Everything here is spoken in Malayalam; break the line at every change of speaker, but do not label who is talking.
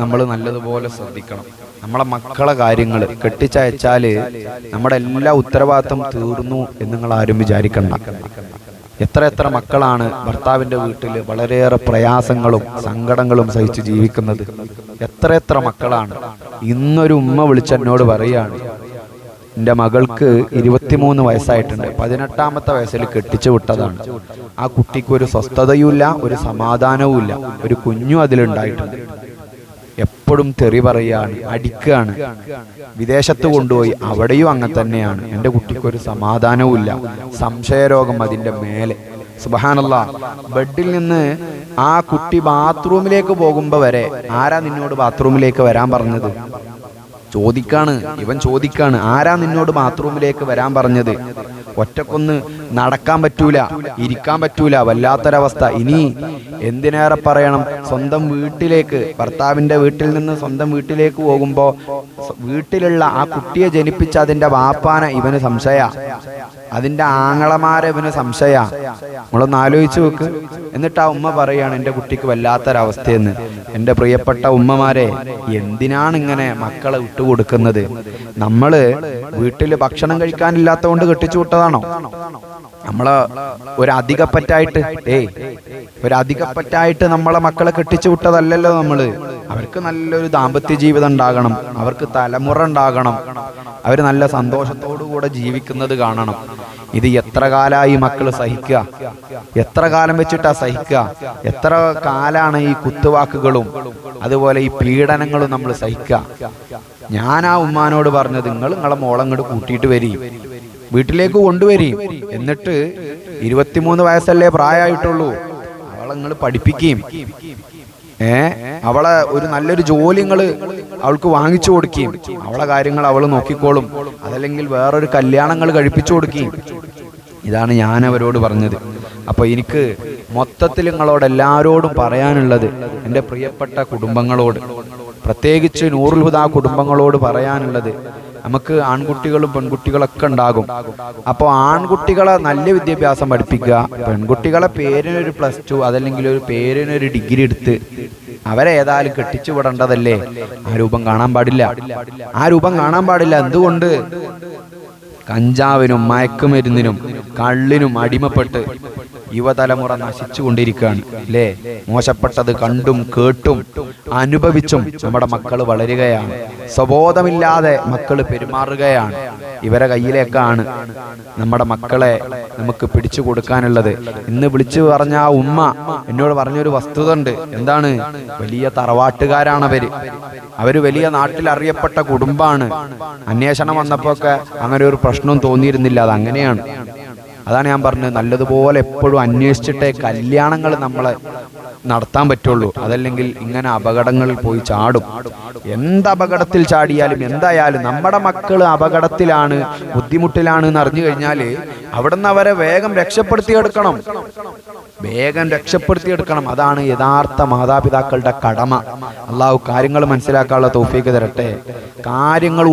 നമ്മൾ നല്ലതുപോലെ ശ്രദ്ധിക്കണം. നമ്മളെ മക്കളെ കാര്യങ്ങൾ കെട്ടിച്ചയച്ചാൽ നമ്മുടെ എല്ലാ ഉത്തരവാദിത്തം തീർന്നു എന്ന് നിങ്ങൾ ആരും വിചാരിക്കണ്ട. എത്ര എത്ര മക്കളാണ് ഭർത്താവിന്റെ വീട്ടിൽ വളരെയേറെ പ്രയാസങ്ങളും സങ്കടങ്ങളും സഹിച്ച് ജീവിക്കുന്നത്. എത്ര എത്ര മക്കളാണ്. ഇന്നൊരു ഉമ്മ വിളിച്ചെന്നോട് പറയാണ് എന്റെ മകൾക്ക് ഇരുപത്തിമൂന്ന് വയസ്സായിട്ടുണ്ട്. പതിനെട്ടാമത്തെ വയസ്സിൽ കെട്ടിച്ചു വിട്ടതാണ്. ആ കുട്ടിക്ക് ഒരു സ്വസ്ഥതയുമില്ല ഒരു സമാധാനവുമില്ല. ഒരു കുഞ്ഞും അതിലുണ്ടായിട്ടുണ്ട്. എപ്പോഴും തെറി പറയുകയാണ് അടിക്കുകയാണ്. വിദേശത്ത് കൊണ്ടുപോയി അവിടെയും അങ്ങനെ തന്നെയാണ്. എന്റെ കുട്ടിക്കൊരു സമാധാനവുമില്ല. സംശയരോഗം അതിന്റെ മേലെ. സുബഹാനല്ല. ബെഡിൽ നിന്ന് ആ കുട്ടി ബാത്റൂമിലേക്ക് പോകുമ്പോൾ വരെ ആരാ നിന്നോട് ബാത്റൂമിലേക്ക് വരാൻ പറഞ്ഞത്? ചോദിക്കാണ്. ഇവൻ ചോദിക്കാണ് ആരാ നിന്നോട് ബാത്റൂമിലേക്ക് വരാൻ പറഞ്ഞത്? ഒറ്റക്കൊന്ന് നടക്കാൻ പറ്റൂല ഇരിക്കാൻ പറ്റൂല വല്ലാത്തൊരവസ്ഥ. ഇനി എന്തിനേറെ പറയണം? സ്വന്തം വീട്ടിലേക്ക് ഭർത്താവിന്റെ വീട്ടിൽ നിന്ന് സ്വന്തം വീട്ടിലേക്ക് പോകുമ്പോൾ വീട്ടിലുള്ള ആ കുട്ടിയെ ജനിപ്പിച്ച അതിന്റെ വാപ്പാന ഇവന് സംശയ. അതിന്റെ ആങ്ങളമാരെ ഇവന് സംശയ. നമ്മളൊന്ന് ആലോചിച്ച് വെക്ക് എന്നിട്ട് ആ ഉമ്മ പറയാണ് എന്റെ കുട്ടിക്ക് വല്ലാത്തൊരവസ്ഥയെന്ന്. എന്റെ പ്രിയപ്പെട്ട ഉമ്മമാരെ എന്തിനാണ് ഇങ്ങനെ മക്കളെ വിട്ടുകൊടുക്കുന്നത് നമ്മൾ വീട്ടിൽ ഭക്ഷണം കഴിക്കാനില്ലാത്തതുകൊണ്ട് കെട്ടിച്ചു വിട്ടതാണോ? നമ്മളെ ഒരു ഏയ് ഒരു നമ്മളെ മക്കളെ കെട്ടിച്ചു വിട്ടതല്ലല്ലോ നമ്മൾ. അവർക്ക് നല്ലൊരു ദാമ്പത്യ ജീവിതം ഉണ്ടാകണം. അവർക്ക് തലമുറ ഉണ്ടാകണം. അവർ നല്ല സന്തോഷത്തോടു കൂടെ ജീവിക്കുന്നത് കാണണം. ഇത് എത്ര കാലമായി മക്കൾ സഹിക്കുക എത്ര കാലം വെച്ചിട്ടാ സഹിക്കുക എത്ര കാലാണ് ഈ കുത്തുവാക്കുകളും അതുപോലെ ഈ പീഡനങ്ങളും നമ്മൾ സഹിക്കുക ഞാൻ ആ ഉമ്മാനോട് പറഞ്ഞത് നിങ്ങൾ നിങ്ങളെ മോളങ്ങോട്ട് കൂട്ടിയിട്ട് വരി. വീട്ടിലേക്ക് കൊണ്ടുവരി. എന്നിട്ട് ഇരുപത്തിമൂന്ന് വയസ്സല്ലേ പ്രായമായിട്ടുള്ളൂ. അവളെ നിങ്ങൾ പഠിപ്പിക്കുകയും ഏ? അവളെ ഒരു നല്ലൊരു ജോലി നിങ്ങൾ അവൾക്ക് വാങ്ങിച്ചു കൊടുക്കുകയും അവളെ കാര്യങ്ങൾ അവൾ നോക്കിക്കോളും. അതല്ലെങ്കിൽ വേറൊരു കല്യാണങ്ങൾ കഴിപ്പിച്ചു കൊടുക്കുകയും. ഇതാണ് ഞാൻ അവരോട് പറഞ്ഞത്. അപ്പൊ എനിക്ക് മൊത്തത്തിൽ നിങ്ങളോട് എല്ലാവരോടും പറയാനുള്ളത് എന്റെ പ്രിയപ്പെട്ട കുടുംബങ്ങളോട് പ്രത്യേകിച്ച് നൂറുൽ കുടുംബങ്ങളോട് പറയാനുള്ളത് നമുക്ക് ആൺകുട്ടികളും പെൺകുട്ടികളൊക്കെ ഉണ്ടാകും. അപ്പോൾ ആൺകുട്ടികളെ നല്ല വിദ്യാഭ്യാസം പഠിപ്പിക്കുക പെൺകുട്ടികളെ പേരിനൊരു പ്ലസ് ടു അതല്ലെങ്കിൽ ഒരു പേരിനൊരു ഡിഗ്രി എടുത്ത് അവരെ ഏതായാലും കെട്ടിച്ചു വിടേണ്ടതല്ലേ? ആ രൂപം കാണാൻ പാടില്ല. ആ രൂപം കാണാൻ പാടില്ല. എന്തുകൊണ്ട്? കഞ്ചാവിനും മയക്കുമരുന്നിനും കള്ളിനും അടിമപ്പെട്ട് യുവതലമുറ നശിച്ചുകൊണ്ടിരിക്കുകയാണ് അല്ലേ? മോശപ്പെട്ടത് കണ്ടും കേട്ടും അനുഭവിച്ചും നമ്മുടെ മക്കൾ വളരുകയാണ്. സ്വബോധമില്ലാതെ മക്കൾ പെരുമാറുകയാണ്. ഇവരെ കയ്യിലേക്കാണ് നമ്മുടെ മക്കളെ നമുക്ക് പിടിച്ചു കൊടുക്കാനുള്ളത്. ഇന്ന് വിളിച്ചു പറഞ്ഞ ആ ഉമ്മ എന്നോട് പറഞ്ഞൊരു വസ്തുത ഉണ്ട്. എന്താണ്? വലിയ തറവാട്ടുകാരാണ് അവർ. അവർ വലിയ നാട്ടിൽ അറിയപ്പെട്ട കുടുംബമാണ്. അന്വേഷണം വന്നപ്പോ ഒക്കെ അങ്ങനെ ഒരു പ്രശ്നവും തോന്നിയിരുന്നില്ല. അത് അങ്ങനെയാണ്. അതാണ് ഞാൻ പറഞ്ഞത്. നല്ലതുപോലെ എപ്പോഴും അന്വേഷിച്ചിട്ടേ കല്യാണങ്ങൾ നമ്മളെ നടത്താൻ പറ്റുള്ളൂ. അതല്ലെങ്കിൽ ഇങ്ങനെ അപകടങ്ങളിൽ പോയി ചാടും. എന്ത് അപകടത്തിൽ ചാടിയാലും എന്തായാലും നമ്മുടെ മക്കൾ അപകടത്തിലാണ് ബുദ്ധിമുട്ടിലാണ് എന്ന് അറിഞ്ഞു കഴിഞ്ഞാൽ അവിടുന്ന് അവരെ വേഗം രക്ഷപ്പെടുത്തിയെടുക്കണം. വേഗം രക്ഷപ്പെടുത്തിയെടുക്കണം. അതാണ് യഥാർത്ഥ മാതാപിതാക്കളുടെ കടമ. അള്ളാഹു കാര്യങ്ങൾ മനസ്സിലാക്കാനുള്ള തോഫീക്ക് തരട്ടെ. കാര്യങ്ങൾ